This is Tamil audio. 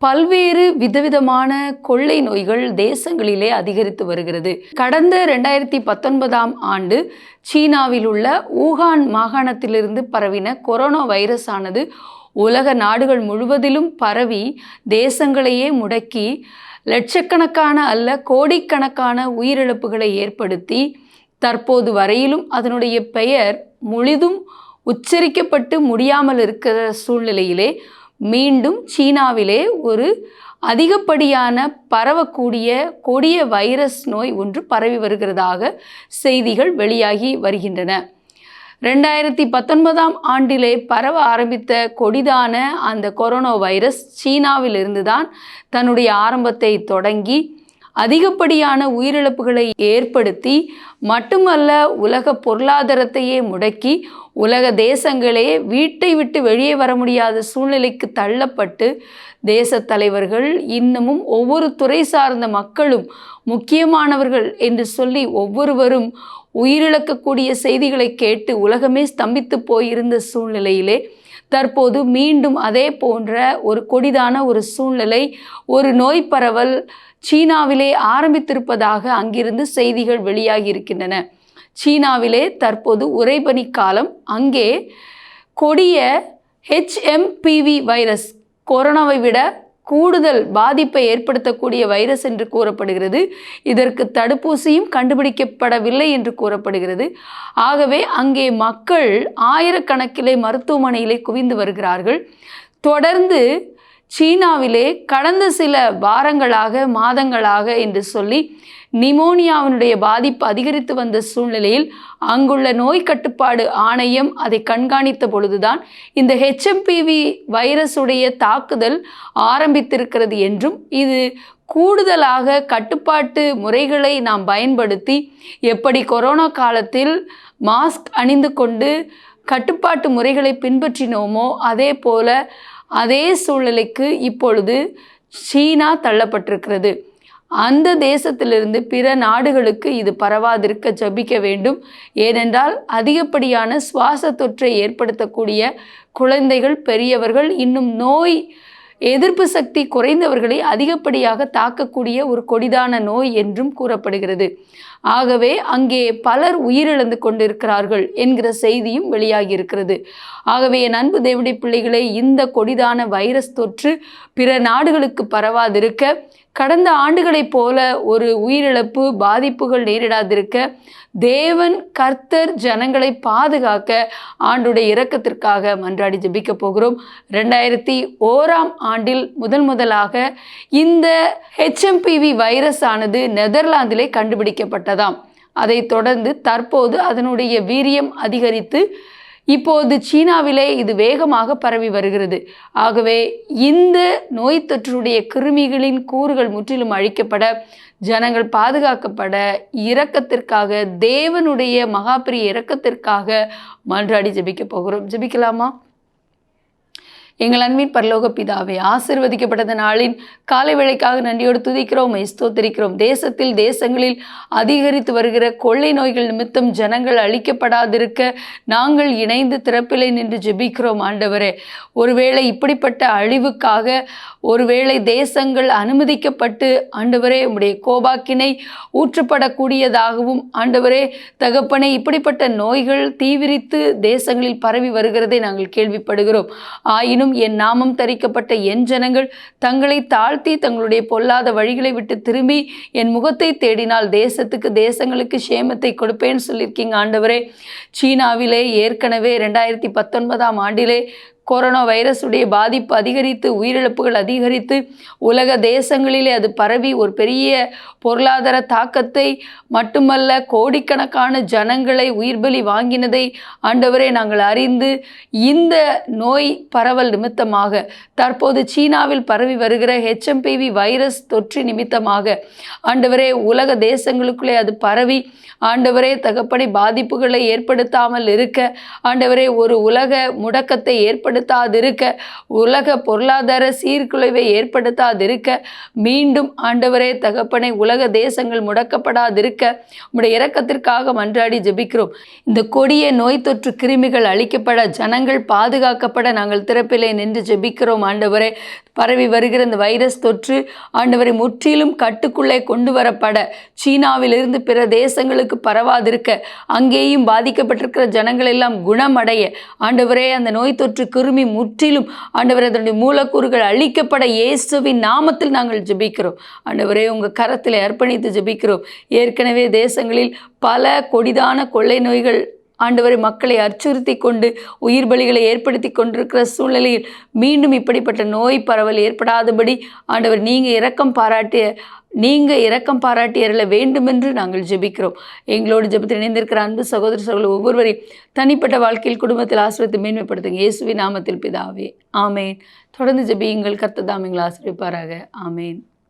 பல்வேறு விதவிதமான கொள்ளை நோய்கள் தேசங்களிலே அதிகரித்து வருகிறது. கடந்த ரெண்டாயிரத்தி பத்தொன்பதாம் ஆண்டு சீனாவில் உள்ள ஊகான் மாகாணத்திலிருந்து பரவின கொரோனா வைரஸ் ஆனது உலக நாடுகள் முழுவதிலும் பரவி தேசங்களையே முடக்கி லட்சக்கணக்கான அல்ல கோடிக்கணக்கான உயிரிழப்புகளை ஏற்படுத்தி தற்போது வரையிலும் அதனுடைய பெயர் முழுதும் உச்சரிக்கப்பட்டு முடியாமல் இருக்கிற சூழ்நிலையிலே மீண்டும் சீனாவிலே ஒரு அதிகப்படியான பரவக்கூடிய கொடிய வைரஸ் நோய் ஒன்று பரவி வருகிறதாக செய்திகள் வெளியாகி வருகின்றன. ரெண்டாயிரத்தி பத்தொன்பதாம் ஆண்டிலே பரவ ஆரம்பித்த கொடிதான அந்த கொரோனா வைரஸ் சீனாவிலிருந்து தான் தன்னுடைய ஆரம்பத்தை தொடங்கி அதிகப்படியான உயிரிழப்புகளை ஏற்படுத்தி மட்டுமல்ல உலக பொருளாதாரத்தையே முடக்கி உலக தேசங்களே வீட்டை விட்டு வெளியே வர முடியாத சூழ்நிலைக்கு தள்ளப்பட்டு தேச தலைவர்கள் இன்னமும் ஒவ்வொரு துறை சார்ந்த மக்களும் முக்கியமானவர்கள் என்று சொல்லி ஒவ்வொருவரும் உயிரிழக்கக்கூடிய செய்திகளை கேட்டு உலகமே ஸ்தம்பித்து போயிருந்த சூழ்நிலையிலே தற்போது மீண்டும் அதே போன்ற ஒரு கொடிதான ஒரு சூழ்நிலை ஒரு நோய் பரவல் சீனாவிலே ஆரம்பித்திருப்பதாக அங்கிருந்து செய்திகள் வெளியாகி இருக்கின்றன சீனாவிலே தற்போது உறைபனி காலம். அங்கே கொடிய ஹெச்எம்பிவி வைரஸ் கொரோனாவை விட கூடுதல் பாதிப்பை ஏற்படுத்தக்கூடிய வைரஸ் என்று கூறப்படுகிறது. இதற்கு தடுப்பூசியும் கண்டுபிடிக்கப்படவில்லை என்று கூறப்படுகிறது. ஆகவே அங்கே மக்கள் ஆயிரக்கணக்கிலே மருத்துவமனையிலே குவிந்து வருகிறார்கள். தொடர்ந்து சீனாவிலே கடந்த சில வாரங்களாக மாதங்களாக என்று சொல்லி நிமோனியாவினுடைய பாதிப்பு அதிகரித்து வந்த சூழ்நிலையில் அங்குள்ள நோய் கட்டுப்பாடு ஆணையம் அதை கண்காணித்த பொழுதுதான் இந்த ஹெச்எம்பிவி வைரஸுடைய தாக்குதல் ஆரம்பித்திருக்கிறது என்றும் இது கூடுதலாக கட்டுப்பாட்டு முறைகளை நாம் பயன்படுத்தி எப்படி கொரோனா காலத்தில் மாஸ்க் அணிந்து கொண்டு கட்டுப்பாட்டு முறைகளை பின்பற்றினோமோ அதே போல அதே சூழ்நிலைக்கு இப்பொழுது சீனா தள்ளப்பட்டிருக்கிறது. அந்த தேசத்திலிருந்து பிற நாடுகளுக்கு இது பரவாதிருக்க ஜபிக்க வேண்டும். ஏனென்றால் அதிகப்படியான சுவாச தொற்றை ஏற்படுத்தக்கூடிய குழந்தைகள் பெரியவர்கள் இன்னும் நோய் எதிர்ப்பு சக்தி குறைந்தவர்களை அதிகப்படியாக தாக்கக்கூடிய ஒரு கொடிதான நோய் என்றும் கூறப்படுகிறது. ஆகவே அங்கே பலர் உயிரிழந்து கொண்டிருக்கிறார்கள் என்கிற செய்தியும் வெளியாகி இருக்கிறது ஆகவே என் அன்பு தேவடி பிள்ளைகளை இந்த கொடிதான வைரஸ் தொற்று பிற நாடுகளுக்கு பரவாதிருக்க கடந்த ஆண்டுகளைப் போல ஒரு உயிரிழப்பு பாதிப்புகள் நேரிடாதிருக்க தேவன் கர்த்தர் ஜனங்களை பாதுகாக்க ஆண்டுடைய இரக்கத்திற்காக மன்றாடி ஜெபிக்க போகிறோம். ரெண்டாயிரத்தி ஓராம் ஆண்டில் முதன் முதலாக இந்த ஹெச்எம்பிவி வைரஸ் ஆனது நெதர்லாந்திலே கண்டுபிடிக்கப்பட்டதாம். அதைத் தொடர்ந்து தற்போது அதனுடைய வீரியம் அதிகரித்து இப்போது சீனாவிலே இது வேகமாக பரவி வருகிறது. ஆகவே இந்த நோய் தொற்றுடைய கிருமிகளின் கூறுகள் முற்றிலும் அழிக்கப்பட ஜனங்கள் பாதுகாக்கப்பட இரக்கத்திற்காக தேவனுடைய மகாபிரிய இரக்கத்திற்காக மன்றாடி ஜெபிக்க போகிறோம். ஜெபிக்கலாமா? எங்கள் அன்பின் பரலோக பிதாவை ஆசிர்வதிக்கப்பட்டத நாளின் காலை வேளைக்காக நன்றியோடு துதிக்கிறோம் ஸ்தோத்திரிக்கிறோம். தேசத்தில் தேசங்களில் அதிகரித்து வருகிற கொள்ளை நோய்கள் நிமித்தம் ஜனங்கள் அழிக்கப்படாதிருக்க நாங்கள் இணைந்து திறப்பிலை நின்று ஜெபிக்கிறோம் ஆண்டவரே. ஒருவேளை இப்படிப்பட்ட அழிவுக்காக ஒருவேளை தேசங்கள் அனுமதிக்கப்பட்டு ஆண்டவரே உம்முடைய கோபாக்கினை ஊற்றப்படக்கூடியதாகவும் ஆண்டவரே தகப்பனை இப்படிப்பட்ட நோய்கள் தீவிரித்து தேசங்களில் பரவி வருகிறதை நாங்கள் கேள்விப்படுகிறோம். ஆயினும் என் நாமம் தரிக்கப்பட்ட என் ஜனங்கள் தங்களை தாழ்த்தி தங்களுடைய பொல்லாத வழிகளை விட்டு திரும்பி என் முகத்தை தேடினால் தேசத்துக்கு தேசங்களுக்கு சேமத்தை கொடுப்பேன்னு சொல்லியிருக்கீங்க ஆண்டவரே. சீனாவிலே ஏற்கனவே ரெண்டாயிரத்தி பத்தொன்பதாம் ஆண்டிலே கொரோனா வைரஸுடைய பாதிப்பு அதிகரித்து உயிரிழப்புகள் அதிகரித்து உலக தேசங்களிலே அது பரவி ஒரு பெரிய பொருளாதார தாக்கத்தை மட்டுமல்ல கோடிக்கணக்கான ஜனங்களை உயிர்பலி வாங்கினதை ஆண்டவரே நாங்கள் அறிந்து இந்த நோய் பரவல் நிமித்தமாக தற்போது சீனாவில் பரவி வருகிற ஹெச்எம்பிவி வைரஸ் தொற்று நிமித்தமாக ஆண்டவரே உலக தேசங்களுக்குள்ளே அது பரவி ஆண்டவரே தகப்படி பாதிப்புகளை ஏற்படுத்தாமல் இருக்க ஆண்டவரே ஒரு உலக முடக்கத்தை ஏற்படுத்தாதிருக்க உலக பொருளாதார சீர்குலைவை ஏற்படுத்தாதிருக்க மீண்டும் ஆண்டவரே தகப்பனை உலக தேசங்கள் முடக்கப்படாதிருக்க உம்முடைய இரக்கத்திற்காக மன்றாடி ஜெபிக்கிறோம். இந்த கொடிய நோய் தொற்று கிருமிகள் அழிக்கப்பட ஜனங்கள் பாதுகாக்கப்பட நாங்கள் திறப்பிலே நின்று ஜெபிக்கிறோம் ஆண்டவரே. பரவி வருகிற இந்த வைரஸ் தொற்று ஆண்டவரை முற்றிலும் கட்டுக்குள்ளே கொண்டு வரப்பட சீனாவிலிருந்து பிற தேசங்களுக்கு பரவாதிருக்க அங்கேயும் பாதிக்கப்பட்டிருக்கிற ஜனங்கள் எல்லாம் குணமடைய ஆண்டவரே அந்த நோய் தொற்றுக்கு கிருமி முற்றிலும் ஆண்டவரே அதனுடைய மூலக்கூறுகள் அழிக்கப்பட இயேசுவின் நாமத்தில் நாங்கள் ஜெபிக்கிறோம். ஆண்டவரே உங்கள் கரத்தில் அர்ப்பணித்து ஜெபிக்கிறோம். ஏற்கனவே தேசங்களில் பல கொடிதான கொள்ளை நோய்கள் ஆண்டவர் மக்களை அச்சுறுத்தி கொண்டு உயிர் பலிகளை ஏற்படுத்தி கொண்டிருக்கிற சூழ்நிலையில் மீண்டும் இப்படிப்பட்ட நோய் பரவல் ஏற்படாதபடி ஆண்டவர் நீங்கள் இரக்கம் பாராட்டிய நீங்கள் இரக்கம் பாராட்டியறல வேண்டுமென்று நாங்கள் ஜெபிக்கிறோம். எங்களோடு ஜெபத்தில் இணைந்திருக்கிற அன்பு சகோதர சகோதரர் ஒவ்வொருவரையும் தனிப்பட்ட வாழ்க்கையில் குடும்பத்தில் ஆசிரியத்தை மேன்மைப்படுத்துங்க. இயேசுவி நாமத்தில் பிதாவே. ஆமேன். தொடர்ந்து ஜெபியுங்கள். கர்த்ததாம் எங்களை ஆசிரியப்பாராக ஆமேன்.